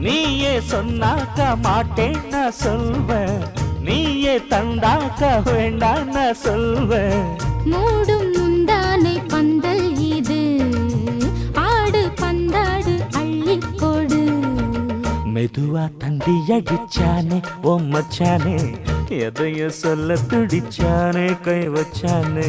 நீயே சொன்னாக்க மாட்டேன் நான் சொல்வேன் நீயே தந்தாக்க வேண்டாம் நான் சொல்வேன் மூடும் முந்தானை பந்தல் இது. ஆடு பந்தாடு அள்ளிக் கொடு மெதுவா தந்தி அடிச்சானே ஓ மச்சானே. எதைய சொல்ல துடிச்சானே கை வச்சானே.